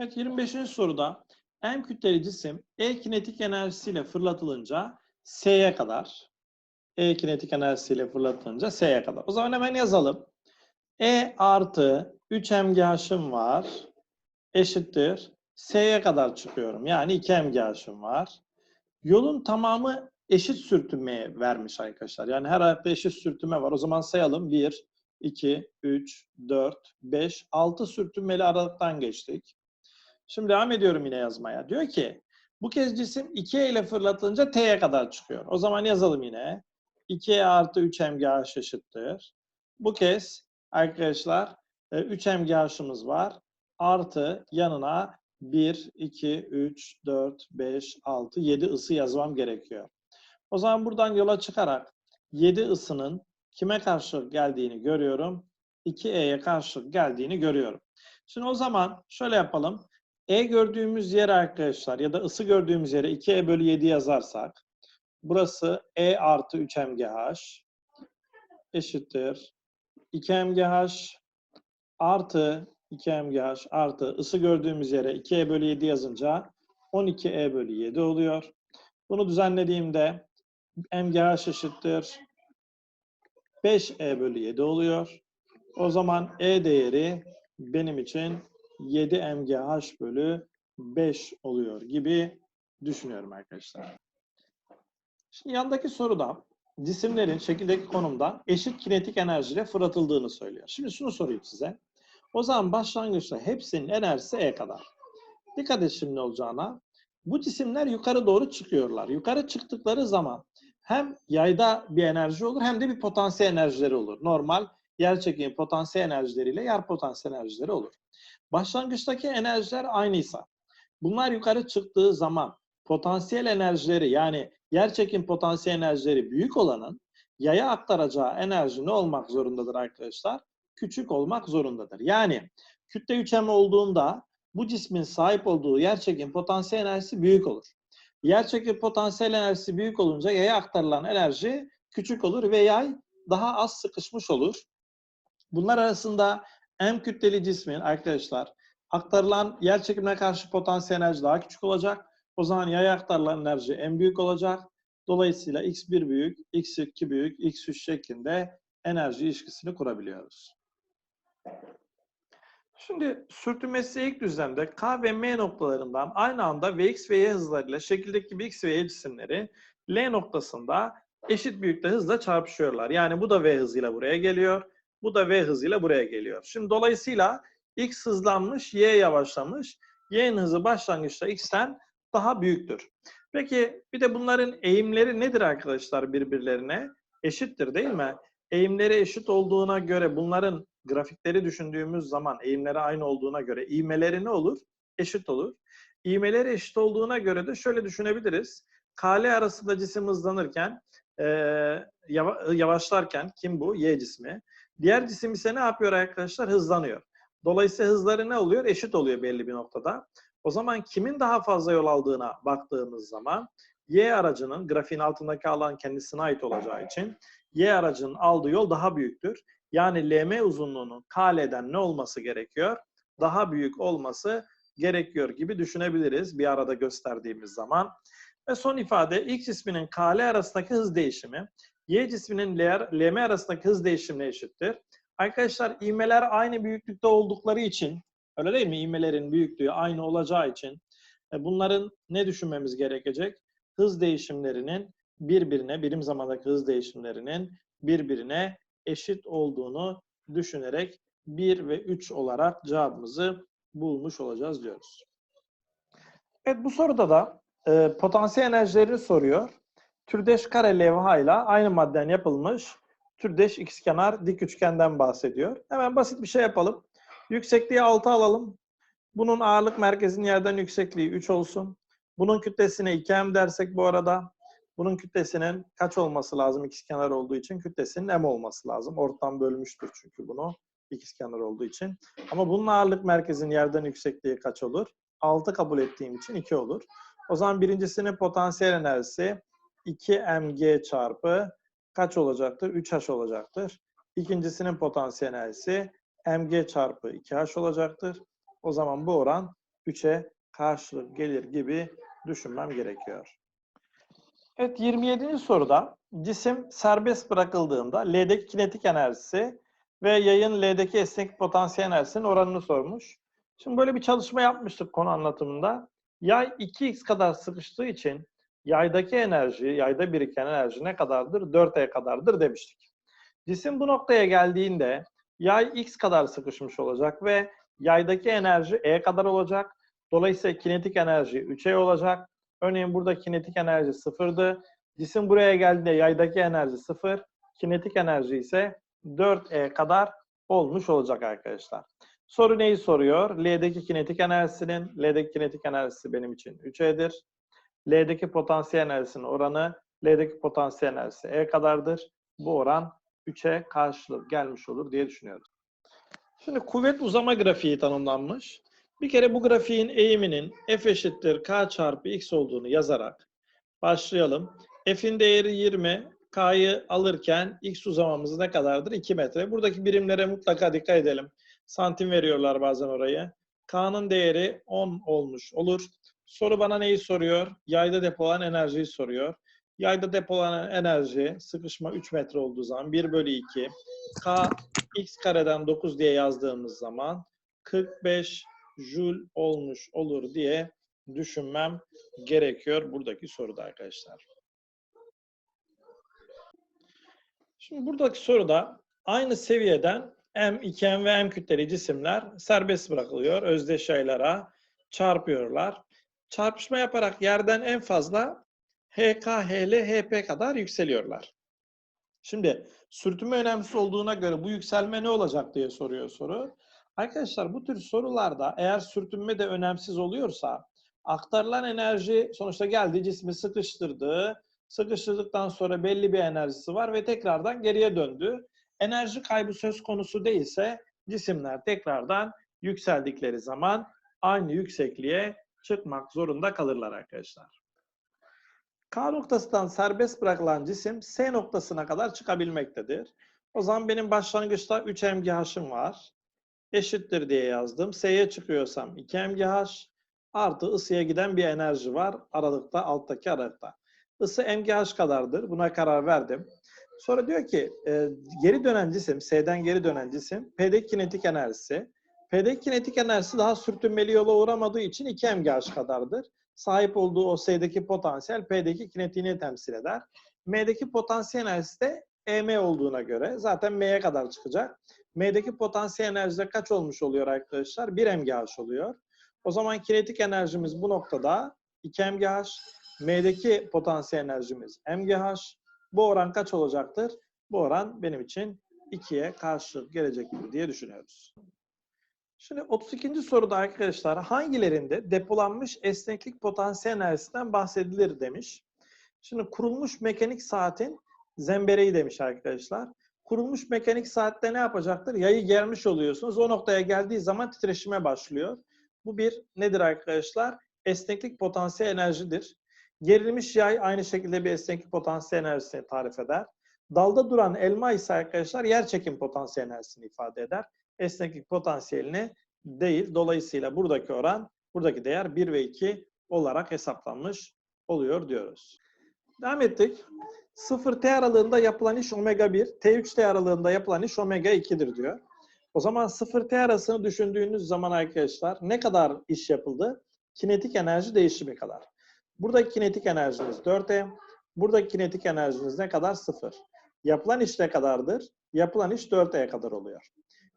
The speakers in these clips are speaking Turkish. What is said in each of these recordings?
Evet 25. soruda M kütleli cisim E kinetik enerjisiyle fırlatılınca S'ye kadar E kinetik enerjisiyle fırlatılınca S'ye kadar. O zaman hemen yazalım. E artı 3 mgh'ım var eşittir. S'ye kadar çıkıyorum. Yani 2 mgh'ım var. Yolun tamamı eşit sürtünmeye vermiş arkadaşlar. Yani her ayakta eşit sürtünme var. O zaman sayalım. 1, 2, 3, 4, 5, 6 sürtünmeli aralıktan geçtik. Şimdi devam ediyorum yine yazmaya. Diyor ki bu kez cisim 2E ile fırlatılınca T'ye kadar çıkıyor. O zaman yazalım yine. 2E artı 3 mgh eşittir. Bu kez arkadaşlar 3 mgh'ımız var. Artı yanına 1, 2, 3, 4, 5, 6, 7 ısı yazmam gerekiyor. O zaman buradan yola çıkarak 7 ısının kime karşılık geldiğini görüyorum. 2E'ye karşılık geldiğini görüyorum. Şimdi o zaman şöyle yapalım. E gördüğümüz yere arkadaşlar ya da ısı gördüğümüz yere 2E bölü 7 yazarsak burası E artı 3 mgh eşittir 2 mgh artı 2 mgh artı ısı gördüğümüz yere 2E bölü 7 yazınca 12E bölü 7 oluyor. Bunu düzenlediğimde mgh eşittir 5E bölü 7 oluyor. O zaman E değeri benim için 7 mgh bölü 5 oluyor gibi düşünüyorum arkadaşlar. Şimdi yandaki soruda cisimlerin şekildeki konumda eşit kinetik enerjiyle fırlatıldığını söylüyor. Şimdi şunu sorayım size. O zaman başlangıçta hepsinin enerjisi E kadar. Dikkat et şimdi olacağına. Bu cisimler yukarı doğru çıkıyorlar. Yukarı çıktıkları zaman hem yayda bir enerji olur hem de bir potansiyel enerjileri olur. Normal yer çekimi potansiyel enerjileriyle yer potansiyel enerjileri olur. Başlangıçtaki enerjiler aynıysa, bunlar yukarı çıktığı zaman potansiyel enerjileri yani yer çekim potansiyel enerjileri büyük olanın yaya aktaracağı enerji ne olmak zorundadır arkadaşlar? Küçük olmak zorundadır. Yani kütle 3m olduğunda bu cismin sahip olduğu yer çekim potansiyel enerjisi büyük olur. Yer çekim potansiyel enerjisi büyük olunca yaya aktarılan enerji küçük olur ve yay daha az sıkışmış olur. Bunlar arasında M kütleli cismin arkadaşlar aktarılan yer çekimine karşı potansiyel enerji daha küçük olacak. O zaman yaya aktarılan enerji en büyük olacak. Dolayısıyla x1 büyük, x2 büyük, x3 şeklinde enerji ilişkisini kurabiliyoruz. Şimdi sürtünmesi ilk düzlemde K ve M noktalarından aynı anda Vx ve Y hızlarıyla şekildeki gibi X ve Y cisimleri L noktasında eşit büyükte hızla çarpışıyorlar. Yani bu da V hızıyla buraya geliyor. Bu da V hızıyla buraya geliyor. Şimdi dolayısıyla X hızlanmış, Y yavaşlamış. Y'nin hızı başlangıçta X'ten daha büyüktür. Peki bir de bunların eğimleri nedir arkadaşlar birbirlerine? Eşittir değil mi? Eğimleri eşit olduğuna göre bunların grafikleri düşündüğümüz zaman eğimleri aynı olduğuna göre ivmeleri ne olur? Eşit olur. İvmeleri eşit olduğuna göre de şöyle düşünebiliriz. KL arasında cisim hızlanırken, yavaşlarken kim bu? Y cismi. Diğer cisim ise ne yapıyor arkadaşlar? Hızlanıyor. Dolayısıyla hızları ne oluyor? Eşit oluyor belli bir noktada. O zaman kimin daha fazla yol aldığına baktığımız zaman Y aracının grafiğin altındaki alan kendisine ait olacağı için Y aracının aldığı yol daha büyüktür. Yani LM uzunluğunun KL'den ne olması gerekiyor? Daha büyük olması gerekiyor gibi düşünebiliriz bir arada gösterdiğimiz zaman. Ve son ifade X cisminin KL arasındaki hız değişimi Y cisminin LM arasındaki hız değişimine eşittir. Arkadaşlar ivmeler aynı büyüklükte oldukları için öyle değil mi? İvmelerin büyüklüğü aynı olacağı için e, bunların ne düşünmemiz gerekecek? Hız değişimlerinin birbirine, birim zamandaki hız değişimlerinin birbirine eşit olduğunu düşünerek 1 ve 3 olarak cevabımızı bulmuş olacağız diyoruz. Evet bu soruda da e, potansiyel enerjileri soruyor. Türdeş kare levhayla aynı maddeden yapılmış türdeş ikizkenar dik üçgenden bahsediyor. Hemen basit bir şey yapalım. Yüksekliği 6 alalım. Bunun ağırlık merkezinin yerden yüksekliği 3 olsun. Bunun kütlesine 2m dersek bu arada bunun kütlesinin kaç olması lazım ikizkenar olduğu için? Kütlesinin m olması lazım. Ortadan bölmüştür çünkü bunu ikizkenar olduğu için. Ama bunun ağırlık merkezinin yerden yüksekliği kaç olur? 6 kabul ettiğim için 2 olur. O zaman birincisinin potansiyel enerjisi 2mg çarpı kaç olacaktır? 3h olacaktır. İkincisinin potansiyel enerjisi mg çarpı 2h olacaktır. O zaman bu oran 3'e karşılık gelir gibi düşünmem gerekiyor. Evet 27. soruda cisim serbest bırakıldığında L'deki kinetik enerjisi ve yayın L'deki esnek potansiyel enerjisinin oranını sormuş. Şimdi böyle bir çalışma yapmıştık konu anlatımında. Yay 2x kadar sıkıştığı için yaydaki enerji, yayda biriken enerji ne kadardır? 4e kadardır demiştik. Cisim bu noktaya geldiğinde yay x kadar sıkışmış olacak ve yaydaki enerji e kadar olacak. Dolayısıyla kinetik enerji 3e olacak. Örneğin burada kinetik enerji sıfırdı. Cisim buraya geldiğinde yaydaki enerji sıfır. Kinetik enerji ise 4e kadar olmuş olacak arkadaşlar. Soru neyi soruyor? L'deki kinetik enerjisinin, L'deki kinetik enerjisi benim için 3E'dir. L'deki potansiyel enerjisinin oranı, L'deki potansiyel enerjisi E kadardır. Bu oran 3'e karşılık gelmiş olur diye düşünüyoruz. Şimdi kuvvet uzama grafiği tanımlanmış. Bir kere bu grafiğin eğiminin F eşittir K çarpı X olduğunu yazarak başlayalım. F'in değeri 20, K'yı alırken X uzamamız ne kadardır? 2 metre. Buradaki birimlere mutlaka dikkat edelim. Santim veriyorlar bazen orayı. K'nın değeri 10 olmuş olur. Soru bana neyi soruyor? Yayda depolanan enerjiyi soruyor. Yayda depolanan enerji sıkışma 3 metre olduğu zaman 1 bölü 2 K x kareden 9 diye yazdığımız zaman 45 jül olmuş olur diye düşünmem gerekiyor buradaki soruda arkadaşlar. Şimdi buradaki soruda aynı seviyeden M, 2M ve M kütleli cisimler serbest bırakılıyor. Özdeş yaylara çarpıyorlar. Çarpışma yaparak yerden en fazla HK, HL, HP kadar yükseliyorlar. Şimdi sürtünme önemsiz olduğuna göre bu yükselme ne olacak diye soruyor soru. Arkadaşlar bu tür sorularda eğer sürtünme de önemsiz oluyorsa aktarılan enerji sonuçta geldi cismi sıkıştırdı. Sıkıştırdıktan sonra belli bir enerjisi var ve tekrardan geriye döndü. Enerji kaybı söz konusu değilse cisimler tekrardan yükseldikleri zaman aynı yüksekliğe çıkmak zorunda kalırlar arkadaşlar. K noktasından serbest bırakılan cisim S noktasına kadar çıkabilmektedir. O zaman benim başlangıçta 3 MGH'ım var. Eşittir diye yazdım. S'ye çıkıyorsam 2 MGH artı ısıya giden bir enerji var. Aralıkta, alttaki aralıkta. Isı MGH kadardır. Buna karar verdim. Sonra diyor ki e, geri dönen cisim, S'den geri dönen cisim P'deki kinetik enerjisi. P'deki kinetik enerjisi daha sürtünmeli yola uğramadığı için 2 MGH kadardır sahip olduğu o S'deki potansiyel P'deki kinetiğini temsil eder. M'deki potansiyel enerjisi de EM olduğuna göre zaten M'ye kadar çıkacak. M'deki potansiyel enerji de kaç olmuş oluyor arkadaşlar? 1 MGH oluyor. O zaman kinetik enerjimiz bu noktada 2 MGH. M'deki potansiyel enerjimiz MGH. Bu oran kaç olacaktır? Bu oran benim için 2'ye karşılık gelecektir diye düşünüyoruz. Şimdi 32. soruda arkadaşlar hangilerinde depolanmış esneklik potansiyel enerjisinden bahsedilir demiş. Şimdi kurulmuş mekanik saatin zembereği demiş arkadaşlar. Kurulmuş mekanik saatte ne yapacaktır? Yayı germiş oluyorsunuz. O noktaya geldiği zaman titreşime başlıyor. Bu bir nedir arkadaşlar? Esneklik potansiyel enerjidir. Gerilmiş yay aynı şekilde bir esneklik potansiyel enerjisini tarif eder. Dalda duran elma ise arkadaşlar yer çekim potansiyel enerjisini ifade eder esneklik potansiyelini değil. Dolayısıyla buradaki oran, buradaki değer 1 ve 2 olarak hesaplanmış oluyor diyoruz. Devam ettik. 0T aralığında yapılan iş omega 1, T3T aralığında yapılan iş omega 2'dir diyor. O zaman 0T arasını düşündüğünüz zaman arkadaşlar ne kadar iş yapıldı? Kinetik enerji değişimi kadar. Buradaki kinetik enerjimiz 4E, buradaki kinetik enerjimiz ne kadar? 0. Yapılan iş ne kadardır? Yapılan iş 4E kadar oluyor.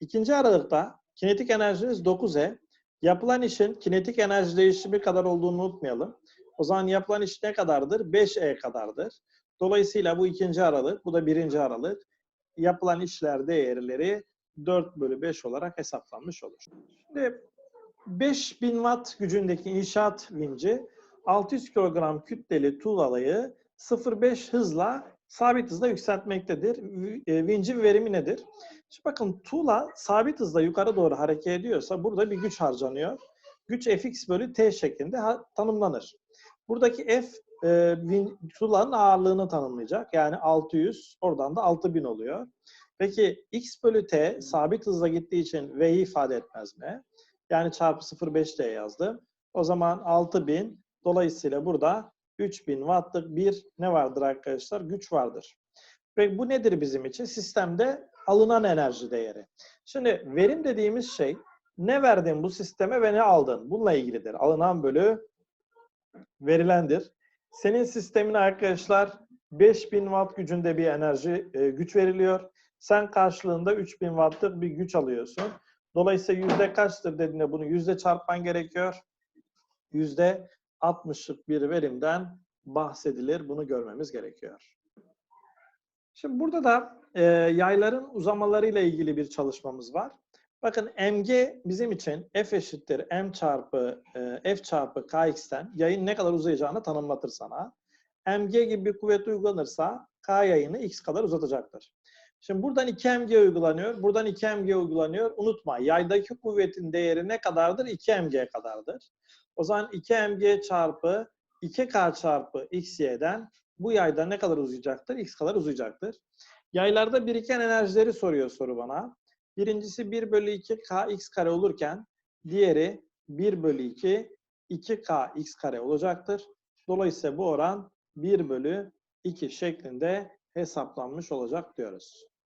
İkinci aralıkta kinetik enerjiniz 9E. Yapılan işin kinetik enerji değişimi kadar olduğunu unutmayalım. O zaman yapılan iş ne kadardır? 5E kadardır. Dolayısıyla bu ikinci aralık, bu da birinci aralık. Yapılan işler değerleri 4 bölü 5 olarak hesaplanmış olur. Şimdi 5000 watt gücündeki inşaat vinci 600 kilogram kütleli tuğlalayı 0.5 hızla sabit hızla yükseltmektedir. E, vincin verimi nedir? Şimdi bakın tuğla sabit hızla yukarı doğru hareket ediyorsa burada bir güç harcanıyor. Güç fx bölü t şeklinde tanımlanır. Buradaki f e, tuğlanın ağırlığını tanımlayacak. Yani 600 oradan da 6000 oluyor. Peki x bölü t sabit hızla gittiği için v'yi ifade etmez mi? Yani çarpı 0,5 diye yazdım. O zaman 6000 dolayısıyla burada 3000 wattlık bir ne vardır arkadaşlar? Güç vardır. Ve bu nedir bizim için? Sistemde alınan enerji değeri. Şimdi verim dediğimiz şey ne verdin bu sisteme ve ne aldın? Bununla ilgilidir. Alınan bölü verilendir. Senin sistemine arkadaşlar 5000 watt gücünde bir enerji e, güç veriliyor. Sen karşılığında 3000 wattlık bir güç alıyorsun. Dolayısıyla yüzde kaçtır dediğinde bunu yüzde çarpman gerekiyor. Yüzde 60'lık bir verimden bahsedilir. Bunu görmemiz gerekiyor. Şimdi burada da e, yayların uzamalarıyla ilgili bir çalışmamız var. Bakın mg bizim için f eşittir m çarpı e, f çarpı kx'ten yayın ne kadar uzayacağını tanımlatır sana. mg gibi bir kuvvet uygulanırsa k yayını x kadar uzatacaktır. Şimdi buradan 2mg uygulanıyor, buradan 2mg uygulanıyor. Unutma yaydaki kuvvetin değeri ne kadardır? 2mg kadardır. O zaman 2mg çarpı 2k çarpı xy'den bu yayda ne kadar uzayacaktır? X kadar uzayacaktır. Yaylarda biriken enerjileri soruyor soru bana. Birincisi 1 bölü 2 kx kare olurken diğeri 1 bölü 2 2k x kare olacaktır. Dolayısıyla bu oran 1 bölü 2 şeklinde hesaplanmış olacak diyoruz.